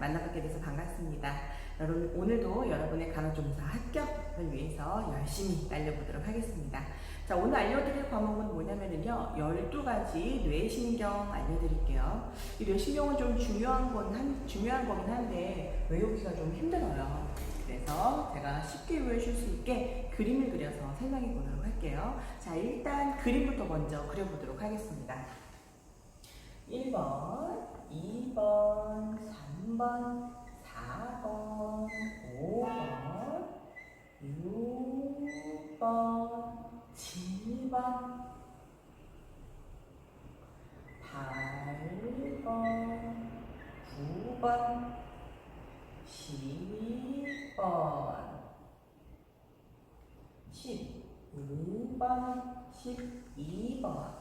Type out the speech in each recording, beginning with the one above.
만나뵙게 돼서 반갑습니다. 여러분 오늘도 여러분의 간호조무사 합격을 위해서 열심히 달려보도록 하겠습니다. 자 오늘 알려드릴 과목은 뭐냐면요 12가지 뇌신경 알려드릴게요. 이 뇌신경은 좀 중요한 건 한, 중요한 거긴 한데 외우기가 좀 힘들어요. 그래서 제가 쉽게 외우실 수 있게 그림을 그려서 설명해 보도록 할게요. 자 일단 그림부터 먼저 그려보도록 하겠습니다. 1번, 2번, 3번, 4번, 5번, 6번, 7번, 8번, 9번, 10번, 11번, 12번.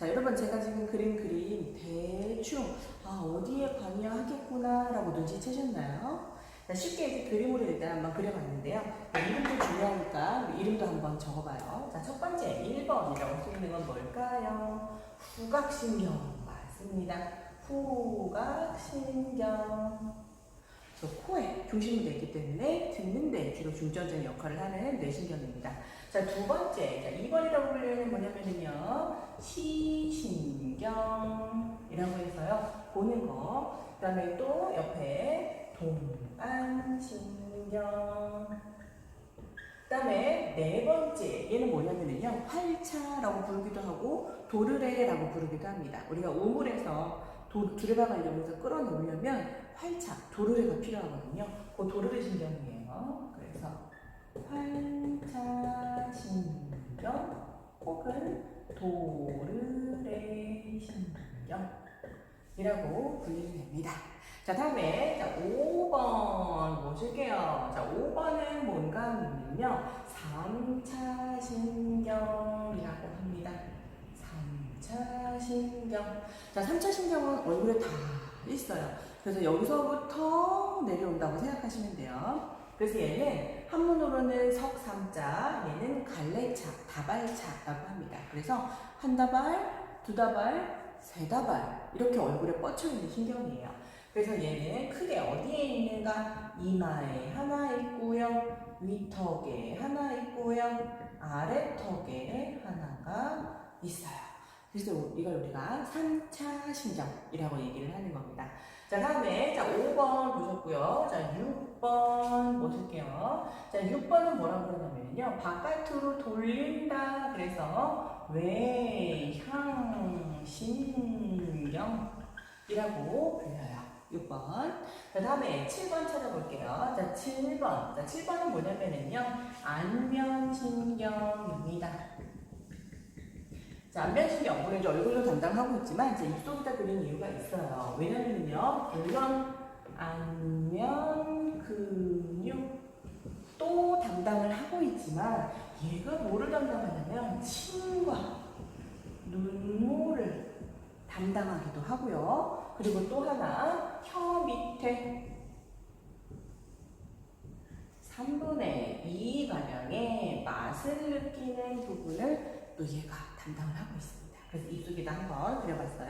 자, 여러분 제가 지금 그린 그림 대충 아, 어디에 관여하겠구나 라고 눈치채셨나요? 자, 쉽게 이제 그림으로 일단 한번 그려봤는데요. 이름도 중요하니까 이름도 한번 적어봐요. 자, 첫 번째 1번이라고 써 있는 건 뭘까요? 후각신경 맞습니다. 후각신경 저 코에 중심이 되기 때문에 듣는 데 주로 중점적인 역할을 하는 뇌신경입니다. 자, 두 번째. 자, 2번이라고 불리는 뭐냐면요. 시신경이라고 해서요. 보는 거. 그 다음에 또 옆에 동안신경. 그 다음에 네 번째. 얘는 뭐냐면요. 활차라고 부르기도 하고 도르래라고 부르기도 합니다. 우리가 우물에서 도, 들어가려고 해서 끌어내려면 도르래가 필요하거든요. 그 도르래 신경이에요. 그래서 활차 신경 혹은 도르래 신경이라고 불리면 됩니다. 자, 다음에 자, 5번 보실게요. 자, 5번은 뭔가 하면요. 3차 신경이라고 합니다. 3차 신경. 자, 3차 신경은 얼굴에 다 있어요. 그래서 여기서부터 내려온다고 생각하시면 돼요. 그래서 얘는 한문으로는 석삼자, 얘는 갈래차, 다발차라고 합니다. 그래서 한 다발, 두 다발, 세 다발 이렇게 얼굴에 뻗쳐 있는 신경이에요. 그래서 얘는 크게 어디에 있는가? 이마에 하나 있고요, 위턱에 하나 있고요, 아래턱에 하나가 있어요. 그래서 이걸 우리가 3차 신경이라고 얘기를 하는 겁니다. 자, 다음에, 자, 5번 보셨고요. 자, 6번 보실게요. 자, 6번은 뭐라고 그러냐면요. 바깥으로 돌린다. 그래서 외향신경이라고 불려요. 6번. 자, 다음에 7번 찾아볼게요. 자, 7번. 자, 7번은 뭐냐면요. 안면신경입니다. 자, 안면신경, 우리 이제 얼굴로 담당하고 있지만, 이제 입속에다 그린 이유가 있어요. 왜냐면요, 물론, 안면, 근육, 또 담당을 하고 있지만, 얘가 뭐를 담당하냐면, 침과 눈물을 담당하기도 하고요. 그리고 또 하나, 혀 밑에 3분의 2 가량의 맛을 느끼는 부분을 또 얘가 담당을 하고 있습니다. 그래서 입속에다 한번 그려봤어요.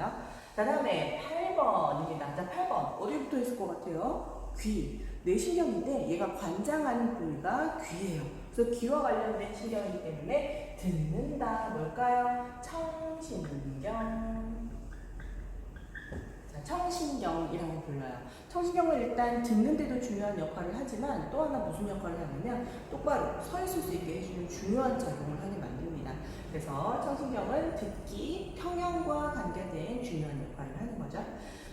자, 다음에 8번입니다. 자, 8번. 어디 붙어 있을 것 같아요? 귀. 뇌신경인데 얘가 관장하는 부위가 귀예요. 그래서 귀와 관련된 신경이기 때문에 듣는다. 뭘까요? 청신경. 자, 청신경이라고 불러요. 청신경은 일단 듣는 데도 중요한 역할을 하지만 또 하나 무슨 역할을 하냐면 똑바로 서 있을 수 있게 해주는 중요한 작용을 하게 만듭니다. 그래서 청신경은 듣기, 평형과 관계된 중요한 역할을 하는 거죠.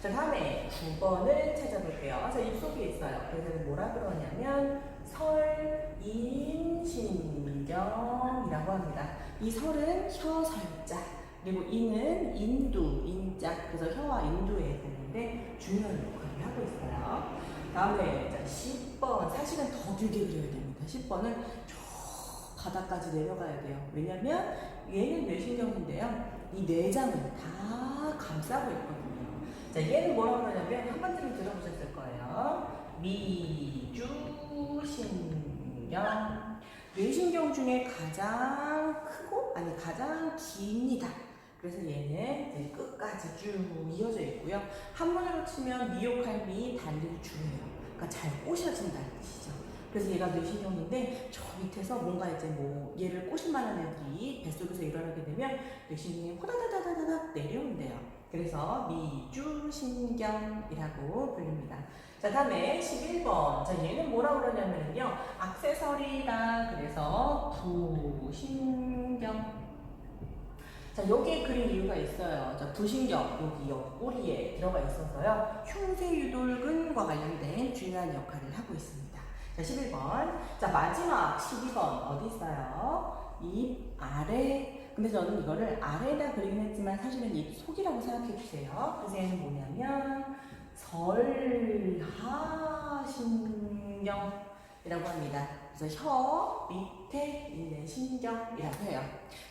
자, 다음에 9번을 찾아볼게요. 자, 입속에 있어요. 그래서 뭐라 그러냐면 설인신경이라고 합니다. 이 설은 혀 설자, 그리고 인은 인두, 인자, 그래서 혀와 인두에 되는데 중요한 역할을 하고 있어요. 다음에 자, 10번, 사실은 더 길게 그려야 됩니다. 10번은 저 바닥까지 내려가야 돼요. 왜냐면 얘는 뇌신경인데요. 이 내장을 다 감싸고 있거든요. 자, 얘는 뭐라고 그러냐면 한 번쯤은 들어보셨을 거예요. 미주신경. 뇌신경 중에 가장 크고 아니 가장 깁니다. 그래서 얘는 이제 끝까지 쭉 이어져 있고요. 한문으로 치면 미혹할미 단리를 주예요. 그러니까 잘 꼬셔진다는 뜻이죠. 그래서 얘가 뇌신경인데 저 밑에서 뭔가 이제 뭐 얘를 꼬실 만한 역이 뱃속에서 일어나게 되면 뇌신경이 호다다다다닥 내려온대요. 그래서 미주신경이라고 불립니다. 자, 다음에 11번. 자, 얘는 뭐라고 그러냐면요. 악세서리다. 그래서 부신경. 자, 여기에 그린 이유가 있어요. 자, 부신경, 여기 옆구리에 들어가 있어서요. 흉쇄유돌근과 관련된 중요한 역할을 하고 있습니다. 자, 11번. 자, 마지막 12번 어디 있어요? 입 아래. 근데 저는 이거를 아래다 그리긴 했지만 사실은 입 속이라고 생각해 주세요. 그래서 얘는 뭐냐면 설하신경이라고 합니다. 그래서 혀 밑 에 있는 신경이라고 해요.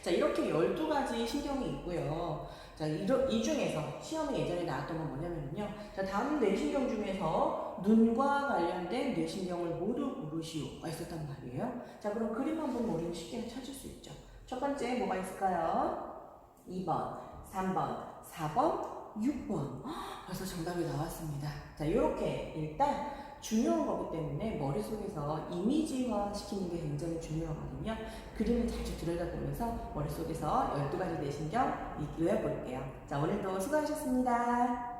자, 이렇게 12가지 신경이 있고요. 자, 이, 이 중에서 시험에 예전에 나왔던 건 뭐냐면요. 자, 다음 뇌신경 중에서 눈과 관련된 뇌신경을 모두 고르시오가 있었단 말이에요. 자, 그럼 그림 한번 우리는 쉽게 찾을 수 있죠. 첫 번째 뭐가 있을까요? 2번, 3번, 4번, 6번. 벌써 정답이 나왔습니다. 자, 이렇게 일단 중요한 거기 때문에 머릿속에서 이미지화 시키는 게 굉장히 중요하거든요. 그림을 자주 들여다보면서 머릿속에서 12가지 뇌신경 외워볼게요. 자, 오늘도 수고하셨습니다.